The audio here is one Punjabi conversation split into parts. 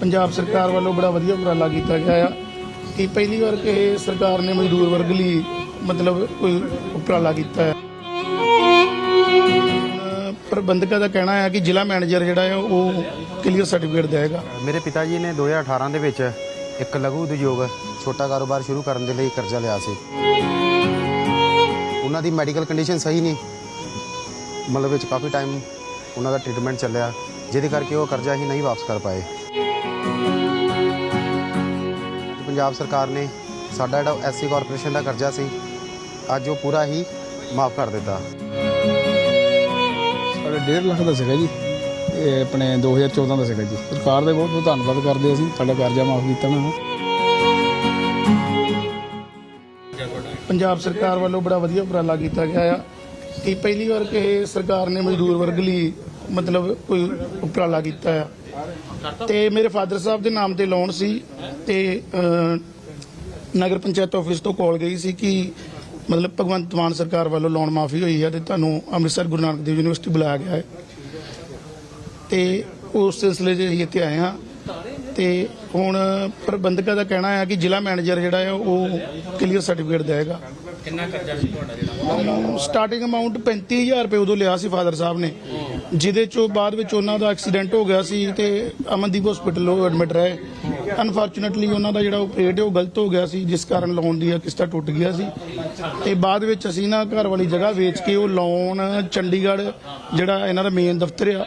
ਪੰਜਾਬ ਸਰਕਾਰ ਵੱਲੋਂ ਬੜਾ ਵਧੀਆ ਉਪਰਾਲਾ ਕੀਤਾ ਗਿਆ ਆ ਕਿ ਪਹਿਲੀ ਵਾਰ ਕਿ ਸਰਕਾਰ ਨੇ ਮਜ਼ਦੂਰ ਵਰਗ ਲਈ ਮਤਲਬ ਕੋਈ ਉਪਰਾਲਾ ਕੀਤਾ ਹੈ। ਪ੍ਰਬੰਧਕਾਂ ਦਾ ਕਹਿਣਾ ਹੈ ਕਿ ਜ਼ਿਲ੍ਹਾ ਮੈਨੇਜਰ ਜਿਹੜਾ ਹੈ ਉਹ ਕਲੀਅਰ ਸਰਟੀਫਿਕੇਟ ਦੇਵੇਗਾ। ਮੇਰੇ ਪਿਤਾ ਜੀ ਨੇ 2018 ਦੇ ਵਿੱਚ ਇੱਕ ਲਘੂ ਉਦਯੋਗ, ਛੋਟਾ ਕਾਰੋਬਾਰ ਸ਼ੁਰੂ ਕਰਨ ਦੇ ਲਈ ਕਰਜ਼ਾ ਲਿਆ ਸੀ। ਉਹਨਾਂ ਦੀ ਮੈਡੀਕਲ ਕੰਡੀਸ਼ਨ ਸਹੀ ਨਹੀਂ। ਮਤਲਬ ਵਿੱਚ ਕਾਫੀ ਟਾਈਮ ਉਹਨਾਂ ਦਾ ਟ੍ਰੀਟਮੈਂਟ ਚੱਲਿਆ, ਜਿਹਦੇ ਕਰਕੇ ਉਹ ਕਰਜ਼ਾ ਹੀ ਨਹੀਂ ਵਾਪਸ ਕਰ ਪਾਏ। ਪੰਜਾਬ ਸਰਕਾਰ ਨੇ ਸਾਡਾ ਜਿਹੜਾ ਐਸਸੀ ਕਾਰਪੋਰੇਸ਼ਨ ਦਾ ਕਰਜ਼ਾ ਸੀ, ਅੱਜ ਉਹ ਪੂਰਾ ਹੀ ਮਾਫ ਕਰ ਦਿੱਤਾ। ਸਾਡੇ 1.5 ਲੱਖ ਦਾ ਸੀਗਾ ਜੀ ਇਹ ਆਪਣੇ 2014 ਦਾ ਸੀਗਾ ਜੀ। ਸਰਕਾਰ ਦੇ ਬਹੁਤ ਬਹੁਤ ਧੰਨਵਾਦ ਕਰਦੇ ਅਸੀਂ, ਸਾਡਾ ਕਰਜ਼ਾ ਮਾਫ ਕੀਤਾ ਉਹਨਾਂ ਨੇ ਪੰਜਾਬ ਸਰਕਾਰ ਵੱਲੋਂ ਬੜਾ ਵਧੀਆ ਉਪਰਾਲਾ ਕੀਤਾ ਗਿਆ ਆ ਕਿ ਪਹਿਲੀ ਵਾਰ ਕਿ ਸਰਕਾਰ ਨੇ ਮਜ਼ਦੂਰ ਵਰਗ ਲਈ ਮਤਲਬ ਕੋਈ ਉਪਰਾਲਾ ਕੀਤਾ ਆ। ਤੇ ਮੇਰੇ ਫਾਦਰ ਸਾਹਿਬ ਦੇ ਨਾਮ ਤੇ ਲੋਨ ਸੀ ਤੇ ਨਗਰ ਪੰਚਾਇਤ ਆਫਿਸ ਤੋਂ ਕਾਲ ਗਈ ਸੀ ਕਿ ਮਤਲਬ ਭਗਵੰਤ ਮਾਨ ਸਰਕਾਰ ਵੱਲੋਂ ਲੋਨ ਮਾਫੀ ਹੋਈ ਹੈ ਤੇ ਤੁਹਾਨੂੰ ਅੰਮ੍ਰਿਤਸਰ ਗੁਰੂ ਨਾਨਕ ਦੇਵ ਯੂਨੀਵਰਸਿਟੀ ਬੁਲਾਇਆ ਗਿਆ ਹੈ। ਤੇ ਉਸ ਸਿਲਸਿਲੇ 'ਚ ਅਸੀਂ ਇੱਥੇ ਆਏ ਹਾਂ। ਤੇ ਹੁਣ ਪ੍ਰਬੰਧਕਾਂ ਦਾ ਕਹਿਣਾ ਹੈ ਕਿ ਜ਼ਿਲ੍ਹਾ ਮੈਨੇਜਰ ਜਿਹੜਾ ਹੈ ਉਹ ਕਲੀਅਰ ਸਰਟੀਫਿਕੇਟ ਦੇਵੇਗਾ। ਕਿੰਨਾ ਕਰਜ਼ਾ ਸੀ ਤੁਹਾਡਾ ਜਿਹੜਾ? ਸਟਾਰਟਿੰਗ ਅਮਾਉਂਟ 35000 ਰੁਪਏ ਉਦੋਂ ਲਿਆ ਸੀ ਫਾਦਰ ਸਾਹਿਬ ਨੇ। ਜਿਹਦੇ ਚੋਂ ਬਾਅਦ ਵਿੱਚ ਉਹਨਾਂ ਦਾ ਐਕਸੀਡੈਂਟ ਹੋ ਗਿਆ ਸੀ ਤੇ ਅਮਨਦੀਪ ਹਸਪੀਟਲ ਉਹ ਐਡਮਿਟ ਰਹੇ। ਅਨਫੋਰਚੂਨੇਟਲੀ ਉਹਨਾਂ ਦਾ ਜਿਹੜਾ ਆਪਰੇਟ ਹੈ ਉਹ ਗਲਤ ਹੋ ਗਿਆ ਸੀ, ਜਿਸ ਕਾਰਨ ਲੋਨ ਦੀ ਕਿਸ਼ਤਾ ਟੁੱਟ ਗਿਆ ਸੀ। ਤੇ ਬਾਅਦ ਵਿੱਚ ਅਸੀਂ ਨਾ ਘਰ ਵਾਲੀ ਜਗ੍ਹਾ ਵੇਚ ਕੇ ਉਹ ਲੋਨ ਚੰਡੀਗੜ੍ਹ ਜਿਹੜਾ ਇਹਨਾਂ ਦਾ ਮੇਨ ਦਫ਼ਤਰ ਆ,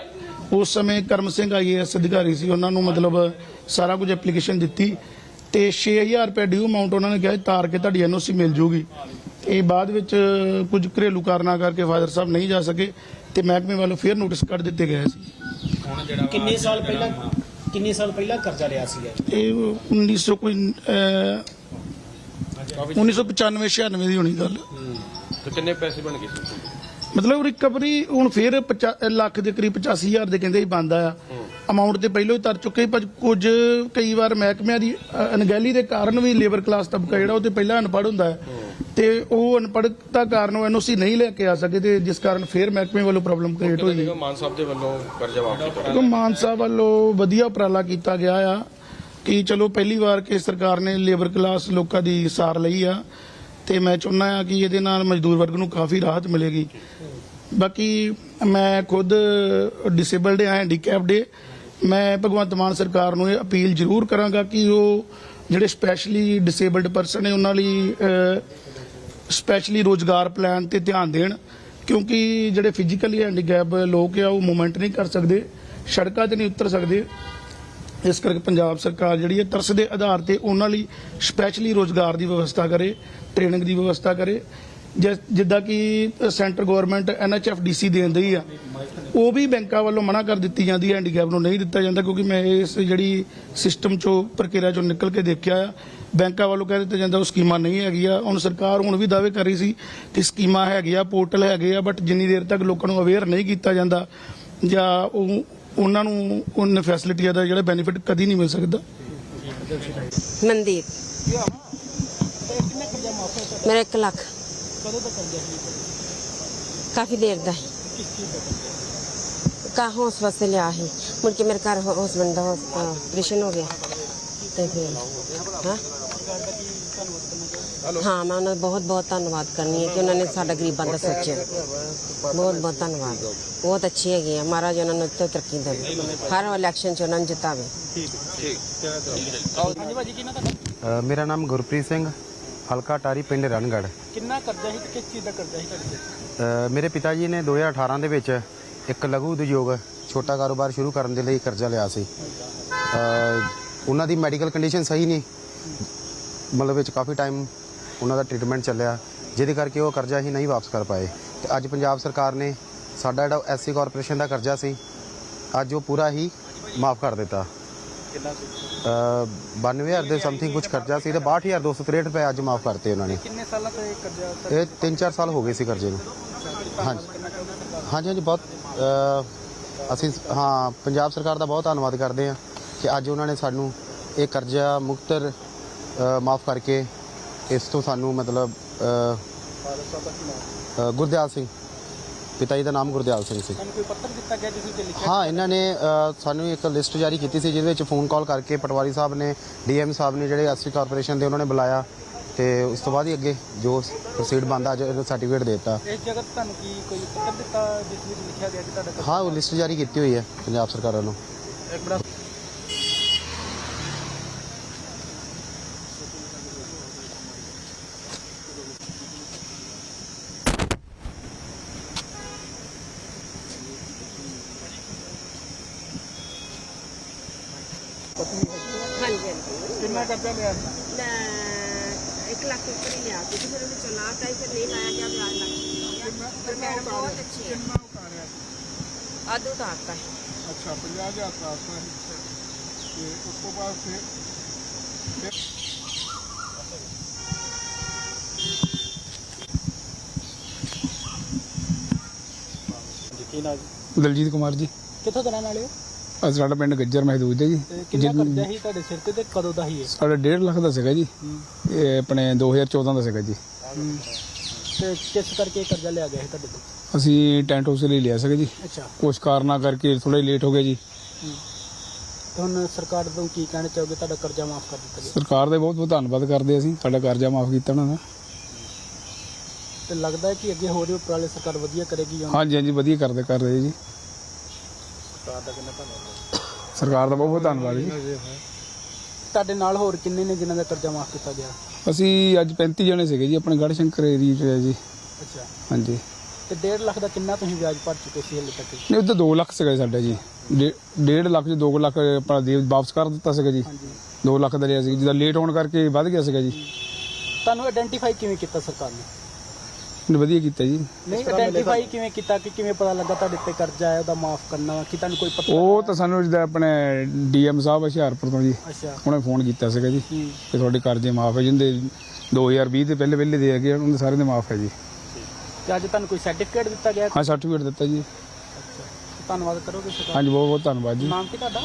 ਉਸ ਸਮੇਂ ਕਰਮ ਸਿੰਘ ਆਈਏਐਸ ਅਧਿਕਾਰੀ ਸੀ, ਉਹਨਾਂ ਨੂੰ ਮਤਲਬ ਸਾਰਾ ਕੁਝ ਐਪਲੀਕੇਸ਼ਨ ਦਿੱਤੀ। ਤੇ 6000 ਰੁਪਏ ਡਿਊ ਅਮਾਉਂਟ ਉਹਨਾਂ ਨੇ ਕਿਹਾ ਤਾਰ ਕੇ ਤੁਹਾਡੀ ਐਨਓਸੀ ਮਿਲ ਜੂਗੀ। ਇਹ ਬਾਅਦ ਵਿੱਚ ਕੁਝ ਘਰੇਲੂ ਕਾਰਨਾਂ ਕਰਕੇ ਫਾਦਰ ਸਾਹਿਬ ਨਹੀਂ ਜਾ ਸਕੇ ਤੇ ਮਹਿਕਮੇ ਵੱਲੋਂ ਫਿਰ ਨੋਟਿਸ ਕੱਢ ਦਿੱਤੇ ਗਏ ਸੀ। ਹੁਣ ਜਿਹੜਾ ਕਿੰਨੇ ਸਾਲ ਪਹਿਲਾਂ ਕਿੰਨੇ ਸਾਲ ਪਹਿਲਾਂ ਕਰਜ਼ਾ ਲਿਆ ਸੀ ਇਹ? 1900 ਕੋਈ ਅਹ, 1995 96 ਦੀ ਹੋਣੀ ਗੱਲ। ਤੇ ਕਿੰਨੇ ਪੈਸੇ ਬਣ ਗਏ ਸੀ ਮਤਲਬ ਰਿਕਵਰੀ ਹੁਣ ਫਿਰ ਪਚਾ- ਲੱਖ ਦੇ ਕਰੀਬ 85000 ਦੇ ਕਹਿੰਦੇ ਹੀ ਬੰਦਾ ਆ। ਅਮਾਉਂਟ ਤੇ ਪਹਿਲਾਂ ਹੀ ਤਰ ਚੁੱਕੇ ਪਰ ਕੁਝ ਕਈ ਵਾਰ ਮਹਿਕਮਿਆਂ ਦੀ ਅ, ਅਣਗਹਿਲੀ ਦੇ ਕਾਰਨ ਵੀ ਲੇਬਰ ਕਲਾਸ ਤਬਕਾ ਜਿਹੜਾ ਉਹ ਤੇ ਪਹਿਲਾਂ ਅਨਪੜ੍ਹ ਹੁੰਦਾ ਹੈ। ਤੇ ਉਹ ਅਨਪੜ੍ਹਤਾ ਕਾਰਨ ਉਹ ਐਨਓਸੀ ਨਹੀਂ ਲੈ ਕੇ ਆ ਸਕੇ ਤੇ ਜਿਸ ਕਾਰਨ ਫਿਰ ਮਹਿਕਮੇ ਵੱਲੋਂ ਪ੍ਰੋਬਲਮ ਕ੍ਰੀਏਟ ਹੋਈ। ਦੇਖੋ ਮਾਨ ਸਾਹਿਬ ਦੇ ਵੱਲੋਂ ਕਰਜ਼ਾ ਮਾਨ ਸਾਹਿਬ ਵੱਲੋਂ ਵਧੀਆ ਉਪਰਾਲਾ ਕੀਤਾ ਗਿਆ ਆ ਕਿ ਚਲੋ ਪਹਿਲੀ ਵਾਰ ਕਿ ਸਰਕਾਰ ਨੇ ਲੇਬਰ ਕਲਾਸ ਲੋਕਾਂ ਦੀ ਸਾਰ ਲਈ ਆ ਤੇ ਮੈਂ ਚਾਹੁੰਦਾ ਆ ਕਿ ਇਹਦੇ ਨਾਲ ਮਜ਼ਦੂਰ ਵਰਗ ਨੂੰ ਕਾਫੀ ਰਾਹਤ ਮਿਲੇਗੀ। ਬਾਕੀ ਮੈਂ ਖੁਦ ਡਿਸੇਬਲਡ ਆ ਹੈਂਡੀਕੈਪਡ ਮੈਂ ਭਗਵੰਤ ਮਾਨ ਸਰਕਾਰ ਨੂੰ ਇਹ ਅਪੀਲ ਜ਼ਰੂਰ ਕਰਾਂਗਾ ਕਿ ਉਹ ਜਿਹੜੇ ਸਪੈਸ਼ਲੀ ਡਿਸੇਬਲਡ ਪਰਸਨ ਨੇ ਉਹਨਾਂ ਲਈ ਸਪੈਸ਼ਲੀ ਰੋਜ਼ਗਾਰ ਪਲਾਨ ਤੇ ਧਿਆਨ ਦੇਣ, ਕਿਉਂਕਿ ਜਿਹੜੇ ਫਿਜ਼ੀਕਲੀ ਹੈਂਡੀਕੈਪ ਲੋਕ ਆ, ਉਹ ਮੂਵਮੈਂਟ ਨਹੀਂ ਕਰ ਸਕਦੇ, ਸੜਕਾਂ ਤੇ ਨਹੀਂ ਉਤਰ ਸਕਦੇ। ਇਸ ਕਰਕੇ ਪੰਜਾਬ ਸਰਕਾਰ ਜਿਹੜੀ ਹੈ ਤਰਸ ਦੇ ਆਧਾਰ ਤੇ ਉਹਨਾਂ ਲਈ ਸਪੈਸ਼ਲੀ ਰੋਜ਼ਗਾਰ ਦੀ ਵਿਵਸਥਾ ਕਰੇ ਟ੍ਰੇਨਿੰਗ ਦੀ ਵਿਵਸਥਾ ਕਰੇ। ਜਿ- ਜਿੱਦਾਂ ਕਿ ਸੈਂਟਰ ਗਵਰਨਮੈਂਟ ਐਨਐਚਐਫਡੀਸੀ ਦੇਣ ਦੀ ਆ, ਉਹ ਵੀ ਬੈਂਕਾਂ ਵੱਲੋਂ ਮਨਾ ਕਰ ਦਿੱਤੀ ਜਾਂਦੀ ਹੈ ਹੈਂਡੀਕੈਪ ਨੂੰ ਨਹੀਂ ਦਿੱਤਾ ਜਾਂਦਾ, ਕਿਉਂਕਿ ਮੈਂ ਇਸ ਜਿਹੜੀ ਸਿਸਟਮ ਚੋਂ, ਪ੍ਰਕਿਰਿਆ ਚੋਂ ਨਿਕਲ ਕੇ ਦੇਖਿਆ ਆ, ਬੈਂਕਾਂ ਵੱਲੋਂ ਕਹਿ ਦਿੱਤਾ ਜਾਂਦਾ ਉਹ ਸਕੀਮਾਂ ਨਹੀਂ ਹੈਗੀਆਂ, ਹੁਣ ਸਰਕਾਰ ਹੁਣ ਵੀ ਦਾਅਵੇ ਕਰ ਰਹੀ ਸੀ ਕਿ ਸਕੀਮਾਂ ਹੈਗੀਆਂ ਪੋਰਟਲ ਹੈਗੇ ਆ, ਬਟ ਜਿੰਨੀ ਦੇਰ ਤੱਕ ਲੋਕਾਂ ਨੂੰ ਅਵੇਅਰ ਨਹੀਂ ਕੀਤਾ ਜਾਂਦਾ, ਜਾਂ ਉਹ, ਉਹਨਾਂ ਨੂੰ ਉਹਨਾਂ ਫੈਸਿਲਿਟੀਆਂ ਦਾ ਜਿਹੜਾ ਬੈਨੀਫਿਟ ਕਦੀ ਨਹੀਂ ਮਿਲ ਸਕਦਾ। ਮਨਦੀਪ। ਮੇਰਾ 1 ਲੱਖ। ਕਾਫੀ ਦੇਰ ਦਾ। ਹੈ ਕਾ ਹੌਸ ਵਾਸਤੇ ਲਿਆ ਸੀ। ਮੁੜ ਕੇ ਮੇਰੇ ਘਰ ਹਸਬੰਡ ਦਾ ਆਪਰੇਸ਼ਨ ਹੋ ਗਿਆ। ਤੇ ਫਿਰ ਹਾਂ। ਹਾਂ ਮੈਂ ਉਹਨਾਂ ਦਾ ਬਹੁਤ ਬਹੁਤ ਧੰਨਵਾਦ ਕਰਨੀ ਹੈ ਕਿ ਉਹਨਾਂ ਨੇ ਸਾਡਾ ਗਰੀਬਾਂ ਦਾ ਸੋਚਿਆ। ਬਹੁਤ ਬਹੁਤ ਧੰਨਵਾਦ। ਬਹੁਤ ਅੱਛੀ ਹੈਗੀ ਆ। ਮਹਾਰਾਜ ਉਹਨਾਂ ਨੂੰ ਉੱਤੇ ਤਰੱਕੀ ਦੇਵੇ। ਹਰ ਇਲੈਕਸ਼ਨ 'ਚ ਉਹਨਾਂ ਨੂੰ ਜਿਤਾਵੇ। ਅ, ਮੇਰਾ ਨਾਮ ਗੁਰਪ੍ਰੀਤ ਸਿੰਘ। ਹਲਕਾ ਟਾਰੀ ਪਿੰਡ ਰਣਗੜ੍ਹ। ਕਿੰਨਾ ਕਰਜ਼ਾ ਸੀ ਤੇ ਕਿਸ ਚੀਜ਼ ਦਾ ਕਰਜ਼ਾ ਸੀ ਤੁਹਾਡੇ ਤੇ? ਮੇਰੇ ਪਿਤਾ ਜੀ ਨੇ 2018 ਦੇ ਵਿੱਚ ਇੱਕ ਲਘੂ ਉਦਯੋਗ ਛੋਟਾ ਕਾਰੋਬਾਰ ਸ਼ੁਰੂ ਕਰਨ ਦੇ ਲਈ ਕਰਜ਼ਾ ਲਿਆ ਸੀ। ਅ, ਉਹਨਾਂ ਦੀ ਮੈਡੀਕਲ ਕੰਡੀਸ਼ਨ ਸਹੀ ਨਹੀਂ। ਮਤਲਬ ਵਿੱਚ ਕਾਫੀ ਟਾਈਮ ਉਹਨਾਂ ਦਾ ਟ੍ਰੀਟਮੈਂਟ ਚੱਲਿਆ ਜਿਹਦੇ ਕਰਕੇ ਉਹ ਕਰਜ਼ਾ ਹੀ ਨਹੀਂ ਵਾਪਸ ਕਰ ਪਾਏ। ਤੇ ਅੱਜ ਪੰਜਾਬ ਸਰਕਾਰ ਨੇ ਸਾਡਾ ਜਿਹੜਾ ਐਸਸੀ ਕਾਰਪੋਰੇਸ਼ਨ ਦਾ ਕਰਜ਼ਾ ਸੀ ਅੱਜ ਉਹ ਪੂਰਾ ਹੀ ਮਾਫ ਕਰ ਦਿੱਤਾ। ਅ 92000 ਦੇ ਸਮਥਿੰਗ ਕੁਝ ਕਰਜ਼ਾ ਸੀ ਤੇ 62263 ਰੁਪਏ ਅੱਜ ਮਾਫ ਕਰਤੇ ਉਹਨਾਂ ਨੇ। ਕਿੰਨੇ ਸਾਲਾਂ ਤੋਂ ਇਹ ਕਰਜ਼ਾ ਇਹ 3-4 ਸਾਲ ਹੋ ਗਏ ਸੀ ਕਰਜ਼ੇ ਨੂੰ। ਹਾਂਜੀ। ਹਾਂਜੀ ਹਾਂਜੀ ਬਹੁਤ ਅਸੀਂ ਹਾਂ ਪੰਜਾਬ ਸਰਕਾਰ ਦਾ ਬਹੁਤ ਧੰਨਵਾਦ ਕਰਦੇ ਹਾਂ ਕਿ ਅੱਜ ਉਹਨਾਂ ਨੇ ਸਾਨੂੰ ਇਹ ਕਰਜ਼ਾ ਮੁਕਤਰ ਮਾਫ ਕਰਕੇ ਇਸ ਤੋਂ ਸਾਨੂੰ ਮਤਲਬ ਗੁਰਦਿਆਲ ਸਿੰਘ ਪਿਤਾ ਜੀ ਦਾ ਨਾਮ ਗੁਰਦਿਆਲ ਸਿੰਘ ਸੀ। ਤੁਹਾਨੂੰ ਕੋਈ ਪੱਤਰ ਦਿੱਤਾ ਗਿਆ ਜਿਸ ਵਿੱਚ ਲਿਖਿਆ ਹਾਂ ਇਹਨਾਂ ਨੇ ਅ, ਸਾਨੂੰ ਇੱਕ ਲਿਸਟ ਜਾਰੀ ਕੀਤੀ ਸੀ ਜਿਹਦੇ ਵਿੱਚ ਫੋਨ ਕਾਲ ਕਰਕੇ ਪਟਵਾਰੀ ਸਾਹਿਬ ਨੇ ਡੀਐਮ ਸਾਹਿਬ ਨੇ ਜਿਹੜੇ ਐਸਸੀ ਕਾਰਪੋਰੇਸ਼ਨ ਦੇ ਉਹਨਾਂ ਨੇ ਬੁਲਾਇਆ ਤੇ ਉਸ ਤੋਂ ਬਾਅਦ ਹੀ ਅੱਗੇ ਜੋ ਪ੍ਰੋਸੀਡ ਬੰਦਾ ਅੱਜ ਸਰਟੀਫਿਕੇਟ ਦੇ ਦਿੱਤਾ। ਇਸ ਜਗ੍ਹਾ ਤੇ ਤੁਹਾਨੂੰ ਕੀ ਕੋਈ ਪੱਤਰ ਦਿੱਤਾ ਜਿਸ ਵਿੱਚ ਲਿਖਿਆ ਗਿਆ ਕਿ ਤੁਹਾਡਾ ਹਾਂ ਉਹ ਲਿਸਟ ਜਾਰੀ ਕੀਤੀ ਹੋਈ ਹੈ ਪੰਜਾਬ ਸਰਕਾਰ ਵੱਲੋਂ। ਇੱਕ ਬੜਾ ਹਾਂਜੀ। ਹਾਂਜੀ ਕਿੰਨਾ ਕਰਜ਼ਾ ਲਿਆ ਮੈਂ 1 ਲੱਖ ਉੱਪਰ ਹੀ ਲਿਆ ਸੀ। ਤੇ ਫਿਰ ਉਹਨੂੰ ਚਲਾਤਾ ਹੀ ਫਿਰ ਨਹੀਂ ਲਾਇਆ ਗਿਆ ਵਿਆਜ ਲੱਗ ਪਰ ਮੈਡਮ ਬਹੁਤ ਅੱਛੀ ਹੈ ਕਿੰਨਾ ਉਤਾਰਿਆ ਸੀ? ਆਦੂ ਤਾਂ ਆਤਾ ਹੈ ਅੱਛਾ 50000 ਪ੍ਰਾਪਤ ਹੈ ਤੇ ਉਸ ਤੋਂ ਬਾਅਦ ਫਿਰ ਕੀ ਦਲਜੀਤ ਕੁਮਾਰ ਜੀ। ਕਿੱਥੋਂ ਦਾ ਰਹਿਣ ਵਾਲੇ ਹੋ? ਅੱਜ ਸਾਡਾ ਪਿੰਡ ਗੱਜਰ ਮਹਿਦੂਦ ਹੈ ਜੀ। ਕਿੰਨਾ ਕਰਜ਼ਾ ਸੀ ਤੁਹਾਡੇ ਸਿਰ ਤੇ ਤੇ ਕਦੋਂ ਦਾ ਹੀ ਹੈ ਸਾਡਾ 1.5 ਲੱਖ ਦਾ ਸੀਗਾ ਜੀ। ਇਹ ਆਪਣੇ 2014 ਦਾ ਸੀਗਾ ਜੀ। ਤੇ ਕਿਸ ਕਰਕੇ ਇਹ ਕਰਜ਼ਾ ਲਿਆ ਗਿਆ ਹੈ ਤੁਹਾਡੇ ਤੋਂ? ਅਸੀਂ ਟੈਂਟ ਹਾਊਸ ਲਈ ਲਿਆ ਸੀਗਾ ਜੀ। ਅੱਛਾ। ਕੁਛ ਕਾਰਨਾਂ ਕਰਕੇ ਥੋੜਾ ਲੇਟ ਹੋ ਗਿਆ ਜੀ। ਤੇ ਹੁਣ ਸਰਕਾਰ ਤੋਂ ਕੀ ਕਹਿਣਾ ਚਾਹੋਗੇ? ਤੁਹਾਡਾ ਕਰਜ਼ਾ ਮਾਫ ਕਰ ਦਿੱਤਾ ਗਿਆ। ਸਰਕਾਰ ਦਾ ਬਹੁਤ ਬਹੁਤ ਧੰਨਵਾਦ ਕਰਦੇ ਅਸੀਂ। ਸਾਡਾ ਕਰਜ਼ਾ ਮਾਫ ਕੀਤਾ ਉਹਨਾਂ ਦਾ ਤੇ ਲੱਗਦਾ ਹੈ ਕਿ ਅੱਗੇ ਹੋਰ ਵੀ ਉਪਰਾਲੇ ਸਰਕਾਰ ਵਧੀਆ ਕਰੇਗੀ ਜਾਂ ਹਾਂਜੀ ਹਾਂਜੀ ਵਧੀਆ ਕਰਦੇ ਕਰ ਰਹੇ ਜੀ। ਸਰਕਾਰ ਦਾ ਕਿੰਨਾ ਧੰਨਵਾਦ ਸਰਕਾਰ ਦਾ ਬਹੁਤ ਬਹੁਤ ਧੰਨਵਾਦ ਜੀ। ਤੁਹਾਡੇ ਨਾਲ ਹੋਰ ਕਿੰਨੇ ਨੇ ਜਿਨ੍ਹਾਂ ਦਾ ਕਰਜ਼ਾ ਮਾਫ ਕੀਤਾ ਗਿਆ? ਅਸੀਂ ਅੱਜ 35 ਜਣੇ ਸੀਗੇ ਜੀ ਆਪਣੇ ਗੜ੍ਹ ਸ਼ੰਕਰ 'ਚ ਹੈ ਜੀ। ਅੱਛਾ। ਹਾਂਜੀ। ਤੇ 1.5 ਲੱਖ ਦਾ ਕਿੰਨਾ ਤੁਸੀਂ ਵਿਆਜ ਭਰ ਚੁੱਕੇ ਸੀ ਹਲੇ ਤੱਕ? ਨਹੀਂ ਉਹ ਤਾਂ 2 ਲੱਖ ਸੀਗਾ ਜੀ ਸਾਡਾ ਜੀ। 1.5 ਲੱਖ ਚ 2 ਲੱਖ ਆਪਣਾ ਦੇ ਵਾਪਸ ਕਰ ਦਿੱਤਾ ਸੀਗਾ ਜੀ। ਹਾਂਜੀ। 2 ਲੱਖ ਦਾ ਲਿਆ ਸੀ ਜਿਹਦਾ ਲੇਟ ਹੋਣ ਕਰਕੇ ਵੱਧ ਗਿਆ ਸੀਗਾ ਜੀ। ਤੁਹਾਨੂੰ ਆਇਡੈਂਟੀਫਾਈ ਕਿਵੇਂ ਕੀਤਾ ਸਰਕਾਰ ਨੇ? ਵਧੀਆ ਕੀਤਾ ਜੀ। ਨਹੀਂ ਆਇਡੈਂਟੀਫਾਈ ਕਿਵੇਂ ਕੀਤਾ ਕਿ ਕਿਵੇਂ ਪਤਾ ਲੱਗਾ ਤੁਹਾਡੇ ਤੇ ਕਰਜ਼ਾ ਹੈ ਉਹਦਾ ਮਾਫ ਕਰਨਾ ਕਿ ਤੁਹਾਨੂੰ ਕੋਈ ਪਤਾ ਉਹ ਤਾਂ ਸਾਨੂੰ ਜਿਹਦਾ ਆਪਣੇ ਡੀਐਮ ਸਾਹਿਬ ਹੁਸ਼ਿਆਰਪੁਰ ਤੋਂ ਜੀ ਅੱਛਾ। ਉਹਨੇ ਫੋਨ ਕੀਤਾ ਸੀਗਾ ਜੀ ਕਿ ਤੁਹਾਡੇ ਕਰਜ਼ੇ ਮਾਫ ਹੈ ਜਿੰਦੇ 2020 ਦੇ ਪਹਿਲੇ ਪਹਿਲੇ ਦੇ ਗਏ ਉਹਨਾਂ ਦੇ ਸਾਰੇ ਦੇ ਮਾਫ ਹੈ ਜੀ। ਤੇ ਅੱਜ ਤੁਹਾਨੂੰ ਕੋਈ ਸਰਟੀਫਿਕੇਟ ਦਿੱਤਾ ਗਿਆ? ਹਾਂ ਸਰਟੀਫਿਕੇਟ ਦਿੱਤਾ ਜੀ। ਧੰਨਵਾਦ ਕਰੋਗੇ ਸਰਕਾਰ ਹਾਂਜੀ ਬਹੁਤ ਬਹੁਤ ਧੰਨਵਾਦ ਜੀ। ਨਾਮ ਕੀ ਤੁਹਾਡਾ?